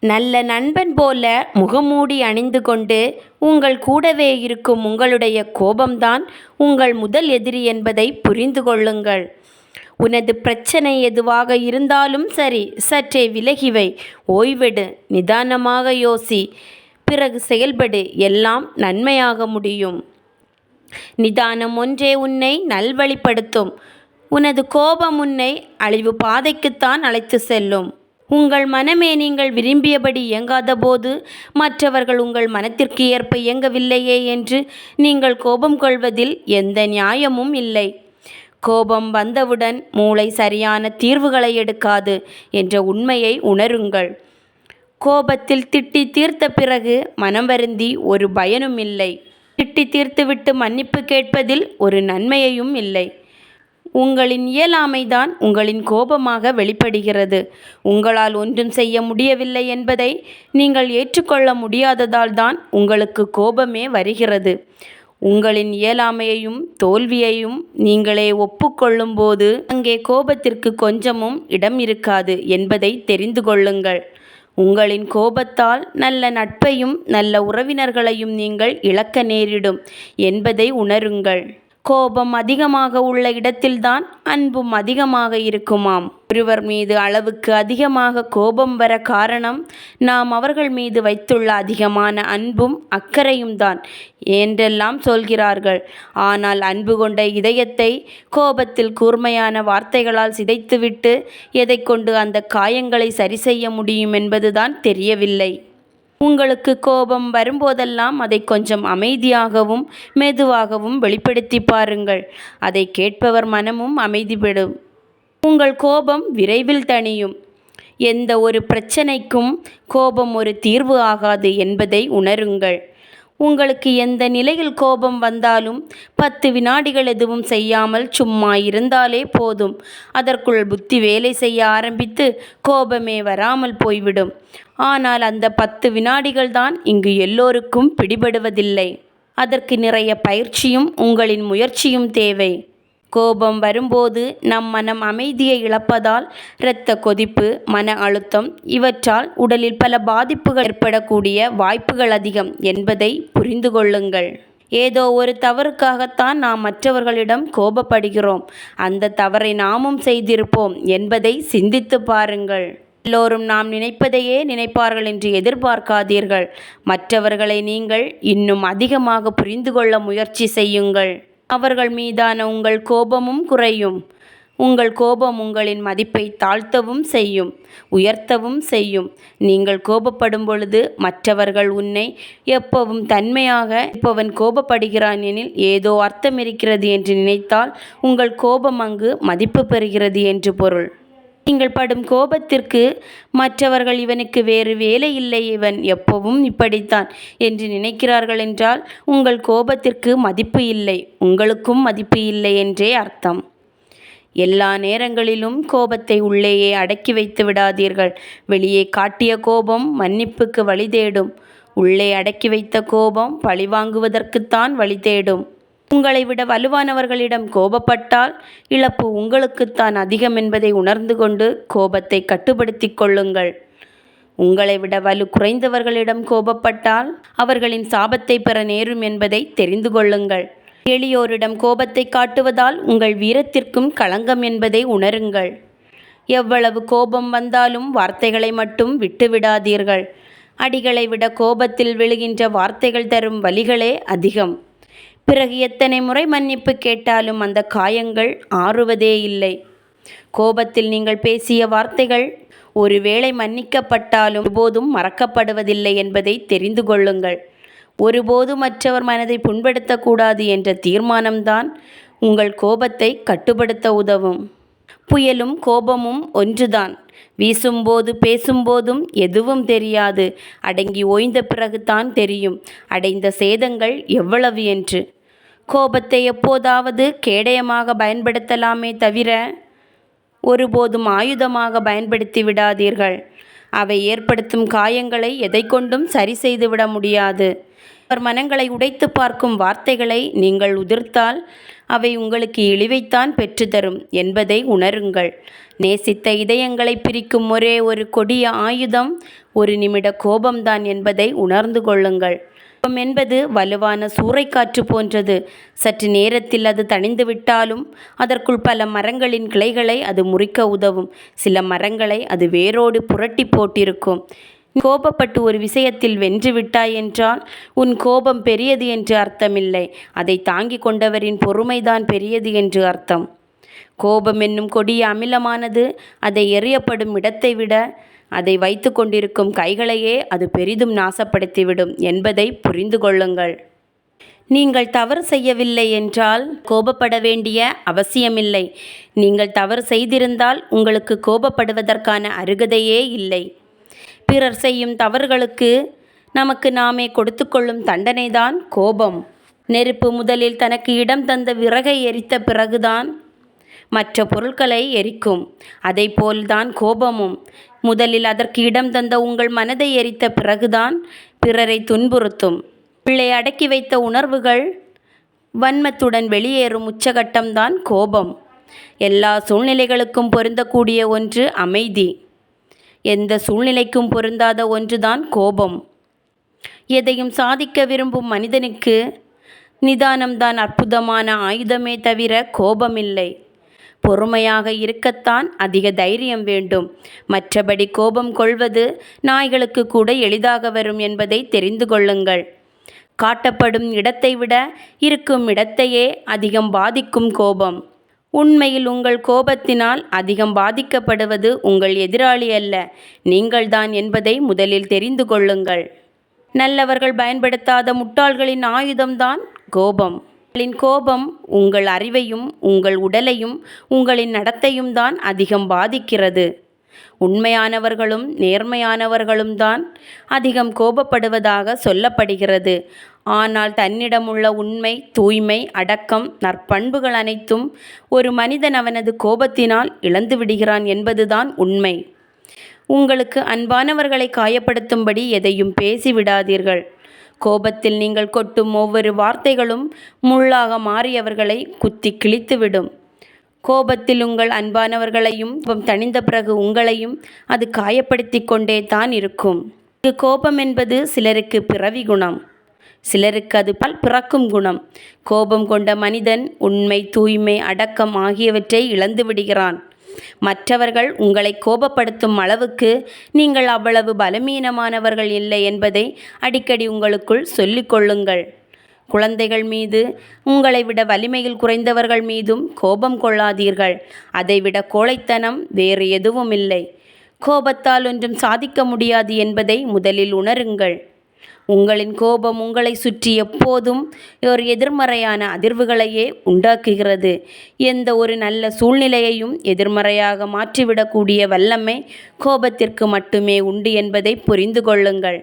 நல்ல நண்பன் போல முகமூடி அணிந்து கொண்டு உங்கள் கூடவே இருக்கும் உங்களுடைய கோபம்தான் உங்கள் முதல் எதிரி என்பதை புரிந்து கொள்ளுங்கள். உனது பிரச்சனை எதுவாக இருந்தாலும் சரி சற்றே விலகிவை ஓய்வெடு நிதானமாக யோசி. பிறகு செயல்படு எல்லாம் நன்மையாக முடியும். நிதானம் ஒன்றே உன்னை நல்வழிப்படுத்தும். உனது கோபம் உன்னை அழிவு பாதைக்குத்தான் அழைத்து செல்லும். உங்கள் மனமே நீங்கள் விரும்பியபடி இயங்காதபோது மற்றவர்கள் உங்கள் மனத்திற்கு ஏற்ப இயங்கவில்லையே என்று நீங்கள் கோபம் கொள்வதில் எந்த நியாயமும் இல்லை. கோபம் வந்தவுடன் மூளை சரியான தீர்வுகளை எடுக்காது என்ற உண்மையை உணருங்கள். கோபத்தில் திட்டி தீர்த்த பிறகு மனம் வருந்தி ஒரு பயனும் இல்லை. திட்டி தீர்த்துவிட்டு மன்னிப்பு கேட்பதில் ஒரு நன்மையையும் இல்லை. உங்களின் இயலாமைதான் உங்களின் கோபமாக வெளிப்படுகிறது. உங்களால் ஒன்றும் செய்ய முடியவில்லை என்பதை நீங்கள் ஏற்றுக்கொள்ள முடியாததால் தான் உங்களுக்கு கோபமே வருகிறது. உங்களின் இயலாமையையும் தோல்வியையும் நீங்களே ஒப்புக்கொள்ளும்போது அங்கே கோபத்திற்கு கொஞ்சமும் இடம் இருக்காது என்பதை தெரிந்து கொள்ளுங்கள். உங்களின் கோபத்தால் நல்ல நட்பையும் நல்ல உறவினர்களையும் நீங்கள் இழக்க நேரிடும் என்பதை உணருங்கள். கோபம் அதிகமாக உள்ள இடத்தில்தான் அன்பும் அதிகமாக இருக்குமாம். ஒருவர் மீது அளவுக்கு அதிகமாக கோபம் வர காரணம் நாம் அவர்கள் மீது வைத்துள்ள அதிகமான அன்பும் அக்கறையும் தான் என்றெல்லாம் சொல்கிறார்கள். ஆனால் அன்பு கொண்ட இதயத்தை கோபத்தில் கூர்மையான வார்த்தைகளால் சிதைத்துவிட்டு எதை கொண்டு அந்த காயங்களை சரி செய்ய முடியும் என்பதுதான் தெரியவில்லை. உங்களுக்கு கோபம் வரும்போதெல்லாம் அதை கொஞ்சம் அமைதியாகவும் மெதுவாகவும் வெளிப்படுத்தி பாருங்கள். அதை கேட்பவர் மனமும் அமைதிப்படும். உங்கள் கோபம் விரைவில் தணியும். எந்த ஒரு பிரச்சனைக்கும் கோபம் ஒரு தீர்வு ஆகாது என்பதை உணருங்கள். உங்களுக்கு எந்த நிலையில் கோபம் வந்தாலும் பத்து வினாடிகள் எதுவும் செய்யாமல் சும்மா இருந்தாலே போதும். அதற்குள் புத்தி வேலை செய்ய ஆரம்பித்து கோபமே வராமல் போய்விடும். ஆனால் அந்த பத்து வினாடிகள் தான் இங்கு எல்லோருக்கும் பிடிபடுவதில்லை. அதற்கு நிறைய பயிற்சியும் உங்களின் முயற்சியும் தேவை. கோபம் வரும்போது நம் மனம் அமைதியை இழப்பதால் இரத்த கொதிப்பு மன அழுத்தம் இவற்றால் உடலில் பல பாதிப்புகள் ஏற்படக்கூடிய வாய்ப்புகள் அதிகம் என்பதை புரிந்து கொள்ளுங்கள். ஏதோ ஒரு தவறுக்காகத்தான் நாம் மற்றவர்களிடம் கோபப்படுகிறோம். அந்த தவறை நாமும் செய்திருப்போம் என்பதை சிந்தித்து பாருங்கள். எல்லோரும் நாம் நினைப்பதையே நினைப்பார்கள் என்று எதிர்பார்க்காதீர்கள். மற்றவர்களை நீங்கள் இன்னும் அதிகமாக புரிந்து கொள்ள முயற்சி செய்யுங்கள். அவர்கள் மீதான உங்கள் கோபமும் குறையும். உங்கள் கோபம் உங்களின் மதிப்பை தாழ்த்தவும் செய்யும் உயர்த்தவும் செய்யும். நீங்கள் கோபப்படும் பொழுது மற்றவர்கள் உன்னை எப்பவும் தன்மையாக இப்பவன் கோபப்படுகிறான் எனில் ஏதோ அர்த்தம் இருக்கிறது என்று நினைத்தால் உங்கள் கோபம் அங்கு மதிப்பு பெறுகிறது என்று பொருள். நீங்கள் படும் கோபத்திற்கு மற்றவர்கள் இவனுக்கு வேறு வேலை இல்லை இவன் எப்பவும் இப்படித்தான். என்று நினைக்கிறார்கள் என்றால் உங்கள் கோபத்திற்கு மதிப்பு இல்லை உங்களுக்கும் மதிப்பு இல்லை என்றே அர்த்தம். எல்லா நேரங்களிலும் கோபத்தை உள்ளேயே அடக்கி வைத்து விடாதீர்கள். வெளியே காட்டிய கோபம் மன்னிப்புக்கு வழி தேடும். உள்ளே அடக்கி வைத்த கோபம் பழிவாங்குவதற்குத்தான் வழி தேடும். உங்களை விட வலுவானவர்களிடம் கோபப்பட்டால் இழப்பு உங்களுக்குத்தான் அதிகம் என்பதை உணர்ந்து கொண்டு கோபத்தை கட்டுப்படுத்திக் கொள்ளுங்கள். உங்களை விட வலு குறைந்தவர்களிடம் கோபப்பட்டால் அவர்களின் சாபத்தை பெற நேரும் என்பதை தெரிந்து கொள்ளுங்கள். எளியோரிடம் கோபத்தை காட்டுவதால் உங்கள் வீரத்திற்கும் களங்கம் என்பதை உணருங்கள். எவ்வளவு கோபம் வந்தாலும் வார்த்தைகளை மட்டும் விட்டுவிடாதீர்கள். அடிகளை விட கோபத்தில் விழுகின்ற வார்த்தைகள் தரும் வலிகளே அதிகம். பிறகு எத்தனை முறை மன்னிப்பு கேட்டாலும் அந்த காயங்கள் ஆறுவதே இல்லை. கோபத்தில் நீங்கள் பேசிய வார்த்தைகள் ஒருவேளை மன்னிக்கப்பட்டாலும் ஒருபோதும் மறக்கப்படுவதில்லை என்பதை தெரிந்து கொள்ளுங்கள். ஒருபோது மற்றவர் மனதை புண்படுத்தக்கூடாது என்ற தீர்மானம்தான் உங்கள் கோபத்தை கட்டுப்படுத்த உதவும். புயலும் கோபமும் ஒன்றுதான். வீசும்போது பேசும்போதும் எதுவும் தெரியாது. அடங்கி ஓய்ந்த பிறகுதான் தெரியும். அடைந்த சேதங்கள் எவ்வளவு என்று. கோபத்தை எப்போதாவது கேடயமாக பயன்படுத்தலாமே தவிர ஒருபோதும் ஆயுதமாக பயன்படுத்தி விடாதீர்கள். அவை ஏற்படுத்தும் காயங்களை எதை கொண்டும் சரி செய்துவிட முடியாது. அவர் மனங்களை உடைத்து பார்க்கும் வார்த்தைகளை நீங்கள் உதிர்த்தால் அவை உங்களுக்கு இழிவைத்தான் பெற்றுத்தரும் என்பதை உணருங்கள். நேசித்த இதயங்களை பிரிக்கும் ஒரே ஒரு கொடிய ஆயுதம் ஒரு நிமிட கோபம்தான் என்பதை உணர்ந்து கொள்ளுங்கள். என்பது வலுவான சூறைக்காற்று போன்றது. சற்று நேரத்தில் அது தணிந்து விட்டாலும் அதற்குள் பல மரங்களின் கிளைகளை அது முறிக்க உதவும். சில மரங்களை அது வேரோடு புரட்டி போட்டிருக்கும். கோபப்பட்டு ஒரு விஷயத்தில் வென்று விட்டாய் என்றால் உன் கோபம் பெரியது என்று அர்த்தமில்லை. அதை தாங்கிக் கொண்டவரின் பொறுமைதான் பெரியது என்று அர்த்தம். கோபம் என்னும் கொடிய அமிலமானது அதை எறியப்படும் இடத்தை விட அதை வைத்து கொண்டிருக்கும் கைகளையே அது பெரிதும் நாசப்படுத்திவிடும் என்பதை புரிந்து கொள்ளுங்கள். நீங்கள் தவறு செய்யவில்லை என்றால் கோபப்பட வேண்டிய அவசியமில்லை. நீங்கள் தவறு செய்திருந்தால் உங்களுக்கு கோபப்படுவதற்கான அருகதையே இல்லை. பிறர் செய்யும் தவறுகளுக்கு நமக்கு நாமே கொடுத்துக்கொள்ளும் தண்டனைதான் கோபம். நெருப்பு முதலில் தனக்கு இடம் தந்த விறகை எரித்த பிறகுதான் மற்ற பொருட்களை எரிக்கும். அதைப்போல்தான் கோபமும். முதலில் அதற்கு இடம் தந்த உங்கள் மனதை எரித்த பிறகுதான் பிறரை துன்புறுத்தும். பிள்ளை அடக்கி வைத்த உணர்வுகள் வன்மத்துடன் வெளியேறும் உச்சகட்டம்தான் கோபம். எல்லா சூழ்நிலைகளுக்கும் பொருந்தக்கூடிய ஒன்று அமைதி. எந்த சூழ்நிலைக்கும் பொருந்தாத ஒன்றுதான் கோபம். எதையும் சாதிக்க விரும்பும் மனிதனுக்கு நிதானம்தான் அற்புதமான ஆயுதமே தவிர கோபமில்லை. பொறுமையாக இருக்கத்தான் அதிக தைரியம் வேண்டும். மற்றபடி கோபம் கொள்வது நாய்களுக்கு கூட எளிதாக வரும் என்பதை தெரிந்து கொள்ளுங்கள். காட்டப்படும் இடத்தை விட இருக்கும் இடத்தையே அதிகம் பாதிக்கும் கோபம். உண்மையில் உங்கள் கோபத்தினால் அதிகம் பாதிக்கப்படுவது உங்கள் எதிராளி அல்ல. நீங்கள்தான் என்பதை முதலில் தெரிந்து கொள்ளுங்கள். நல்லவர்கள் பயன்படுத்தாத முட்டாள்களின் ஆயுதம்தான் கோபம். உங்களின் கோபம் உங்கள் அறிவையும் உங்கள் உடலையும் உங்களின் நடத்தையும் தான் அதிகம் பாதிக்கிறது. உண்மையானவர்களும் நேர்மையானவர்களும் தான் அதிகம் கோபப்படுவதாக சொல்லப்படுகிறது. ஆனால் தன்னிடமுள்ள உண்மை தூய்மை அடக்கம் நற்பண்புகள் அனைத்தும் ஒரு மனிதன் அவனது கோபத்தினால் இழந்து விடுகிறான் என்பதுதான் உண்மை. உங்களுக்கு அன்பானவர்களை காயப்படுத்தும்படி எதையும் பேசிவிடாதீர்கள் கோபத்தில் நீங்கள் கொட்டும் ஒவ்வொரு வார்த்தைகளும் முள்ளாக மாறியவர்களை குத்தி கிழித்துவிடும். கோபத்தில் உங்கள் அன்பானவர்களையும் தணிந்த பிறகு உங்களையும் அது காயப்படுத்தி கொண்டே தான் இருக்கும். இது கோபம் என்பது சிலருக்கு பிறவி குணம் சிலருக்கு அது பல் பிறக்கும் குணம். கோபம் கொண்ட மனிதன் உண்மை தூய்மை அடக்கம் ஆகியவற்றை இழந்து விடுகிறான். மற்றவர்கள் உங்களை கோபப்படுத்தும் அளவுக்கு நீங்கள் அவ்வளவு பலமீனமானவர்கள் இல்லை என்பதை அடிக்கடி உங்களுக்குள் சொல்லிக்கொள்ளுங்கள் குழந்தைகள் மீது உங்களை விட வலிமையில் குறைந்தவர்கள் மீதும் கோபம் கொள்ளாதீர்கள். அதைவிட கோழைத்தனம் வேறு எதுவும் இல்லை கோபத்தால் ஒன்றும் சாதிக்க முடியாது என்பதை முதலில் உணருங்கள். உங்களின் கோபம் உங்களை சுற்றி எப்போதும் ஒரு எதிர்மறையான அதிர்வுகளையே உண்டாக்குகிறது. எந்த ஒரு நல்ல சூழ்நிலையையும் எதிர்மறையாக மாற்றிவிடக்கூடிய வல்லமை கோபத்திற்கு மட்டுமே உண்டு என்பதை புரிந்து கொள்ளுங்கள்.